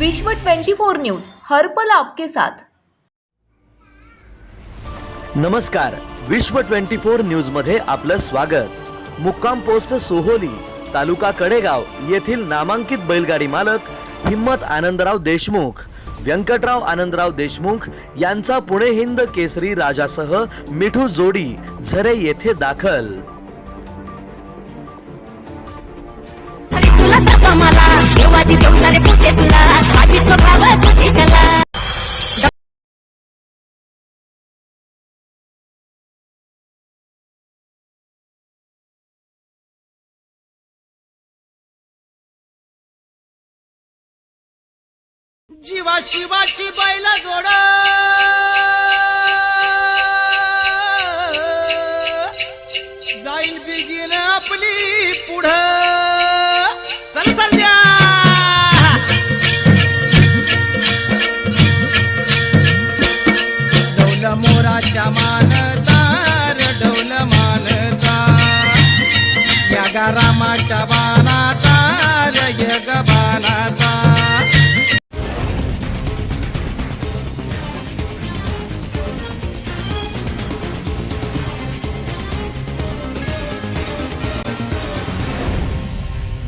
विश्व 24 न्यूज हर्पल आपके साथ. नमस्कार. विश्व 24 न्यूजमध्ये आपलं स्वागत. मुक्काम पोस्ट सोहोली तालुका कडेगाव येथील नामांकित बैलगाडी मालक हिम्मत आनंदराव देशमुख व्यंकटराव आनंदराव देशमुख यांचा पुणे हिंद केसरी राजासह मिठू जोडी झरे येथे दाखल. मला जीवा शिवाची बैल जोड. जाईल बिगीन आपली पुढं. चल चालल्या मोराच्या मानतार डौल मानता. या गारामाच्या बाणाचा यग बाणाचा